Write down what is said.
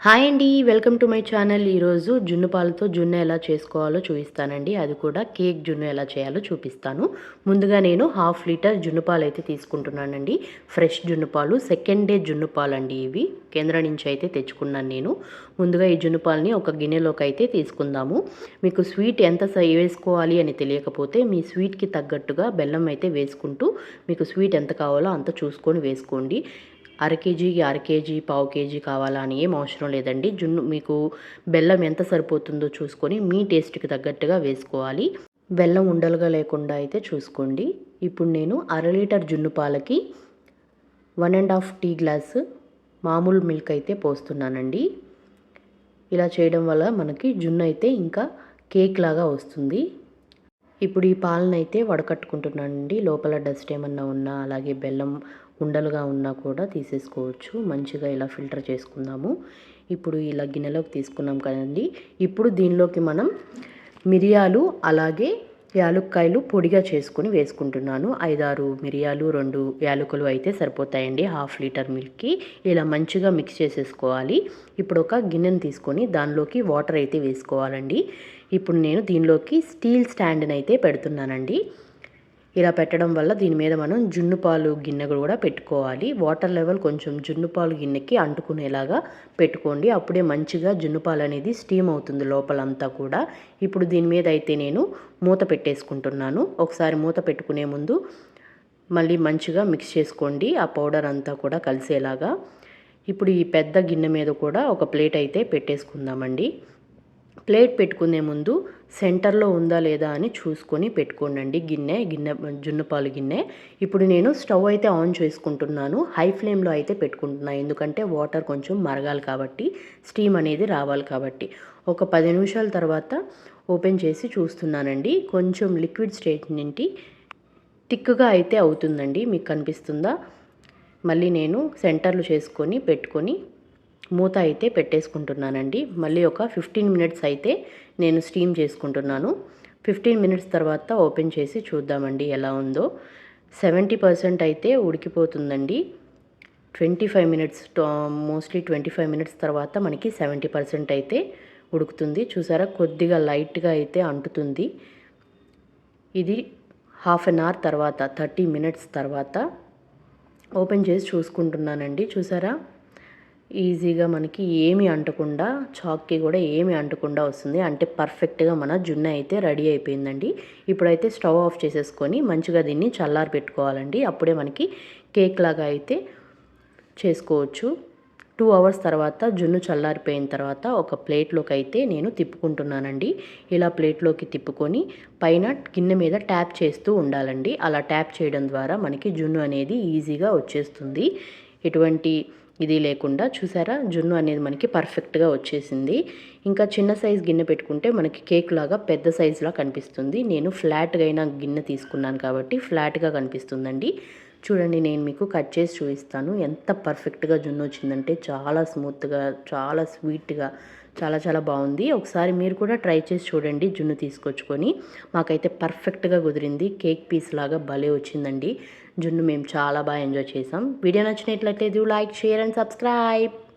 Hi అండి welcome to my channel. ఈరోజు జున్ను పాలతో జున్ను ఎలా చేసుకోవాలో చూపిస్తానండి. అది కూడా కేక్ జున్ను ఎలా చేయాలో చూపిస్తాను. ముందుగా నేను హాఫ్ లీటర్ జున్ను పాలు అయితే తీసుకుంటున్నానండి. ఫ్రెష్ జున్ను పాలు సెకండ్ డే జున్ను పాలు అండి ఇవి. కేంద్రం నుంచి అయితే తెచ్చుకున్నాను నేను. ముందుగా ఈ జున్ను పాలని ఒక గిన్నెలోకి అయితే తీసుకుందాము. మీకు స్వీట్ ఎంత సై- వేసుకోవాలి అని తెలియకపోతే మీ స్వీట్కి తగ్గట్టుగా బెల్లం అయితే వేసుకుంటూ మీకు స్వీట్ ఎంత కావాలో అంత చూసుకొని వేసుకోండి. అర కేజీకి అర కేజీ పావు కేజీ కావాలా అని ఏం అవసరం లేదండి. జున్ను మీకు బెల్లం ఎంత సరిపోతుందో చూసుకొని మీ టేస్ట్కి తగ్గట్టుగా వేసుకోవాలి. బెల్లం ఉండలుగా లేకుండా అయితే చూసుకోండి. ఇప్పుడు నేను అర లీటర్ జున్ను పాలకి one and half tea glass మామూలు మిల్క్ అయితే పోస్తున్నానండి. ఇలా చేయడం వల్ల మనకి జున్ను అయితే ఇంకా కేక్ లాగా వస్తుంది. ఇప్పుడు ఈ పాలనైతే వడకట్టుకుంటున్నానండి. లోపల డస్ట్ ఏమన్నా ఉన్నా అలాగే బెల్లం ఉండలుగా ఉన్నా కూడా తీసేసుకోవచ్చు. మంచిగా ఇలా ఫిల్టర్ చేసుకుందాము. ఇప్పుడు ఇలా గిన్నెలోకి తీసుకున్నాం కదండి. ఇప్పుడు దీనిలోకి మనం మిరియాలు అలాగే యాలుక్కాయలు పొడిగా చేసుకుని వేసుకుంటున్నాను. ఐదారు మిరియాలు రెండు యాలకులు అయితే సరిపోతాయండి. హాఫ్ లీటర్ మిల్క్కి ఇలా మంచిగా మిక్స్ చేసేసుకోవాలి. ఇప్పుడు ఒక గిన్నెను తీసుకొని దానిలోకి వాటర్ అయితే వేసుకోవాలండి. ఇప్పుడు నేను దీనిలోకి స్టీల్ స్టాండ్ని అయితే పెడుతున్నానండి. ఇలా పెట్టడం వల్ల దీని మీద మనం జున్ను పాలు గిన్నె కూడా పెట్టుకోవాలి. వాటర్ లెవెల్ కొంచెం జున్ను పాలు గిన్నెకి అంటుకునేలాగా పెట్టుకోండి. అప్పుడే మంచిగా జున్ను పాలు అనేది స్టీమ్ అవుతుంది లోపలంతా కూడా. ఇప్పుడు దీని మీద అయితే నేను మూత పెట్టేసుకుంటున్నాను. ఒకసారి మూత పెట్టుకునే ముందు మళ్ళీ మంచిగా మిక్స్ చేసుకోండి. ఆ పౌడర్ అంతా కూడా కలిసేలాగా. ఇప్పుడు ఈ పెద్ద గిన్నె మీద కూడా ఒక ప్లేట్ అయితే పెట్టేసుకుందామండి. ప్లేట్ పెట్టుకునే ముందు సెంటర్లో ఉందా లేదా అని చూసుకొని పెట్టుకోండి గిన్నె గిన్నె జున్నుపాలు గిన్నె. ఇప్పుడు నేను స్టవ్ అయితే ఆన్ చేసుకుంటున్నాను. హై ఫ్లేమ్లో అయితే పెట్టుకుంటున్నాను ఎందుకంటే వాటర్ కొంచెం మరగాలి కాబట్టి స్టీమ్ అనేది రావాలి కాబట్టి. ఒక పది నిమిషాల తర్వాత ఓపెన్ చేసి చూస్తున్నానండి. కొంచెం లిక్విడ్ స్టేట్ నుండి టిక్గా అయితే అవుతుందండి. మీకు కనిపిస్తుందా? మళ్ళీ నేను సెంటర్లు చేసుకొని పెట్టుకొని మూత అయితే పెట్టేసుకుంటున్నానండి. మళ్ళీ ఒక ఫిఫ్టీన్ మినిట్స్ అయితే నేను స్టీమ్ చేసుకుంటున్నాను. ఫిఫ్టీన్ మినిట్స్ తర్వాత ఓపెన్ చేసి చూద్దామండి ఎలా ఉందో. సెవెంటీ పర్సెంట్ అయితే ఉడికిపోతుందండి. Twenty five minutes mostly twenty five minutes తర్వాత మనకి సెవెంటీ పర్సెంట్ అయితే ఉడుకుతుంది. చూసారా? కొద్దిగా లైట్గా అయితే అంటుతుంది. ఇది హాఫ్ అన్ అవర్ తర్వాత థర్టీ మినిట్స్ తర్వాత ఓపెన్ చేసి చూసుకుంటున్నానండి. చూసారా? ఈజీగా మనకి ఏమి అంటకుండా చాక్కి కూడా ఏమి అంటకుండా వస్తుంది. అంటే పర్ఫెక్ట్గా మన జున్ను అయితే రెడీ అయిపోయిందండి. ఇప్పుడైతే స్టవ్ ఆఫ్ చేసేసుకొని మంచిగా దీన్ని చల్లారి పెట్టుకోవాలండి. అప్పుడే మనకి కేక్ లాగా అయితే చేసుకోవచ్చు. టూ అవర్స్ తర్వాత జున్ను చల్లారిపోయిన తర్వాత ఒక ప్లేట్లోకి అయితే నేను తిప్పుకుంటున్నానండి. ఇలా ప్లేట్లోకి తిప్పుకొని పైన గిన్నె మీద ట్యాప్ చేస్తూ ఉండాలండి. అలా ట్యాప్ చేయడం ద్వారా మనకి జున్ను అనేది ఈజీగా వచ్చేస్తుంది. ఎటువంటి ఇది లేకుండా చూసారా? జున్ను అనేది మనకి పర్ఫెక్ట్గా వచ్చేసింది. ఇంకా చిన్న సైజ్ గిన్నె పెట్టుకుంటే మనకి కేక్ లాగా పెద్ద సైజులా కనిపిస్తుంది. నేను ఫ్లాట్గా అయిన గిన్నె తీసుకున్నాను కాబట్టి ఫ్లాట్గా కనిపిస్తుందండి. చూడండి నేను మీకు కట్ చేసి చూపిస్తాను. ఎంత పర్ఫెక్ట్గా జున్ను వచ్చిందంటే చాలా స్మూత్గా చాలా స్వీట్గా చాలా చాలా బాగుంది. ఒకసారి మీరు కూడా ట్రై చేసి చూడండి జున్ను తీసుకొచ్చుకొని. మాకైతే పర్ఫెక్ట్గా కుదిరింది. కేక్ పీస్ లాగా భలే వచ్చిందండి. జున్ను మేము చాలా బాగా ఎంజాయ్ చేసాం. వీడియో నచ్చినట్లయితే do like share and subscribe